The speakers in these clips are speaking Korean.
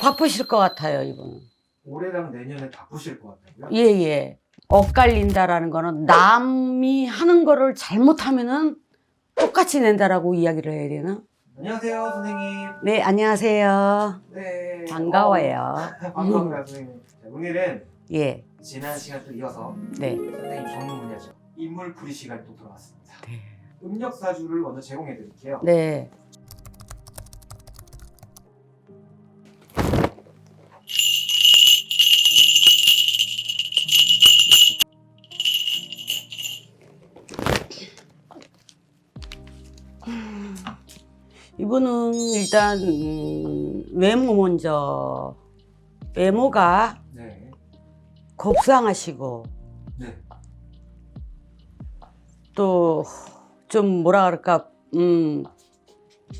바쁘실 것 같아요, 이분은. 올해랑 내년에 바쁘실 것 같다고요? 예, 예. 엇갈린다라는 거는 남이 하는 거를 잘못하면은 똑같이 낸다라고 이야기를 해야 되나? 안녕하세요, 선생님. 네, 안녕하세요. 네. 반가워요. 어, 반가워요, 선생님. 자, 오늘은 예, 지난 시간 또 이어서 네. 선생님 전문 분야죠. 인물 풀이 시간이 또 돌아왔습니다. 네. 음력 사주를 먼저 제공해 드릴게요. 네. 이분은 일단 음, 외모 먼저 외모가 네. 곱상하시고 네. 또 좀 뭐라 그럴까 음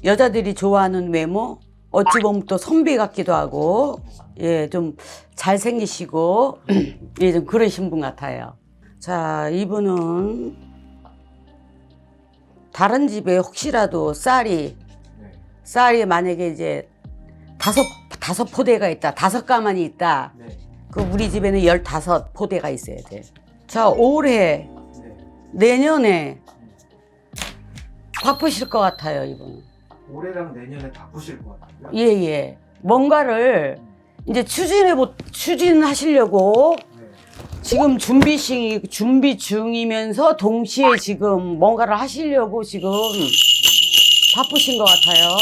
여자들이 좋아하는 외모 어찌 보면 또 선비 같기도 하고 예 좀 잘생기시고 예 좀 그러신 분 같아요 자 이분은 다른 집에 혹시라도 쌀이 네. 쌀이 만약에 이제 다섯 다섯 포대가 있다 다섯 가만이 있다 네. 그 우리 집에는 열다섯 포대가 있어야 돼 자 올해 네. 내년에 바쁘실 것 같아요, 이분은. 올해랑 내년에 바쁘실 것 같다고요? 예, 예. 뭔가를 이제 추진해 보, 추진하시려고 네. 지금 준비 시, 준비 중이면서 동시에 지금 뭔가를 하시려고 지금 바쁘신 것 같아요.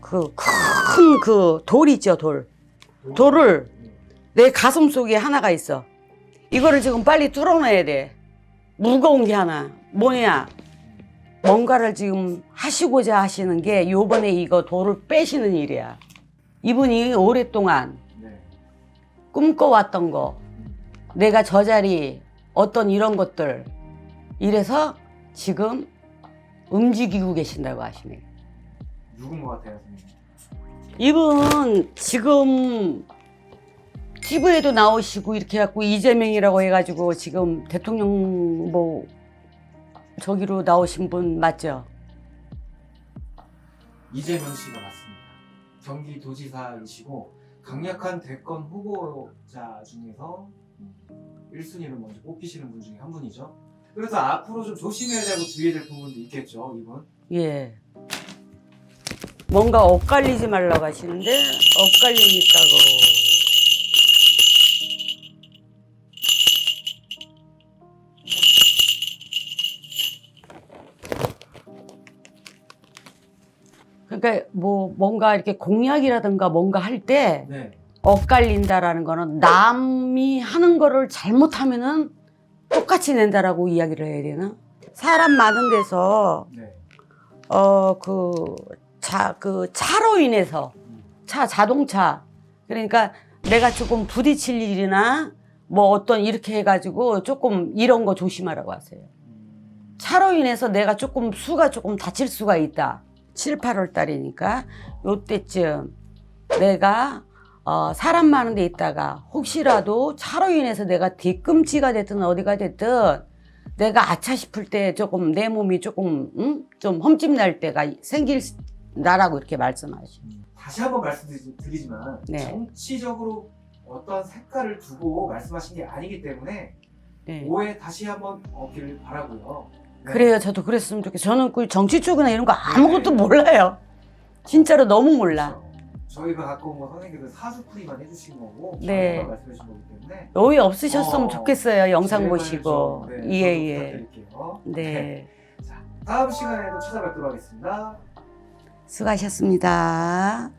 그 큰그 돌이죠, 돌. 돌을 네. 내 가슴 속에 하나가 있어. 이거를 지금 빨리 뚫어내야 돼. 무거운 게 하나. 뭐냐? 뭔가를 지금 하시고자 하시는 게 요번에 이거 돌을 빼시는 일이야. 이분이 오랫동안 네. 꿈꿔왔던 거, 내가 저 자리, 어떤 이런 것들, 이래서 지금 움직이고 계신다고 하시네. 누군 것 같아요, 선생님? 이분 지금 TV에도 나오시고 이렇게 해갖고 이재명이라고 해가지고 지금 대통령 뭐 저기로 나오신 분 맞죠? 이재명 씨가 맞습니다. 경기도지사이시고 강력한 대권 후보자 중에서 1순위를 먼저 뽑히시는 분 중에 한 분이죠. 그래서 앞으로 좀 조심해야 되고 주의해야 될 부분도 있겠죠, 이분. 예. 뭔가 엇갈리지 말라고 하시는데 엇갈리니까고. 그러니까 뭐 뭔가 이렇게 공약이라든가 뭔가 할 때 네. 엇갈린다라는 거는 남이 하는 거를 잘못하면은 똑같이 낸다라고 이야기를 해야 되나? 사람 많은 데서 네. 어그 차 그 차로 인해서 음. 차 자동차 그러니까 내가 조금 부딪힐 일이나 뭐 어떤 이렇게 해가지고 조금 이런 거 조심하라고 하세요. 음, 차로 인해서 내가 조금 수가 조금 다칠 수가 있다. 7, 8월 달이니까 요때쯤 내가 어, 사람 많은 데 있다가 혹시라도 차로 인해서 내가 뒤꿈치가 됐든 어디가 됐든 내가 아차 싶을 때 조금 내 몸이 조금 응? 좀 험집 날 때가 생길 나라고 이렇게 말씀하시죠. 음. 다시 한번 말씀드리지만 네. 정치적으로 어떤 색깔을 두고 말씀하신 게 아니기 때문에 네. 오해 다시 한번 없기를 바라고요. 네. 그래요. 저도 그랬으면 좋겠어요. 저는 그 정치 쪽이나 이런 거 아무것도 몰라요. 진짜로 너무 몰라. 그렇죠. 저희가 갖고 온거 선생님들 사주풀이만 해주신 거고 네. 저희가 말씀해 주신 거기 때문에 오해 없으셨으면 어, 좋겠어요. 영상 제발 보시고. 좀, 네, 예, 저도 예. 부탁드릴게요. 네. 자, 다음 시간에도 찾아뵙도록 하겠습니다. 수고하셨습니다.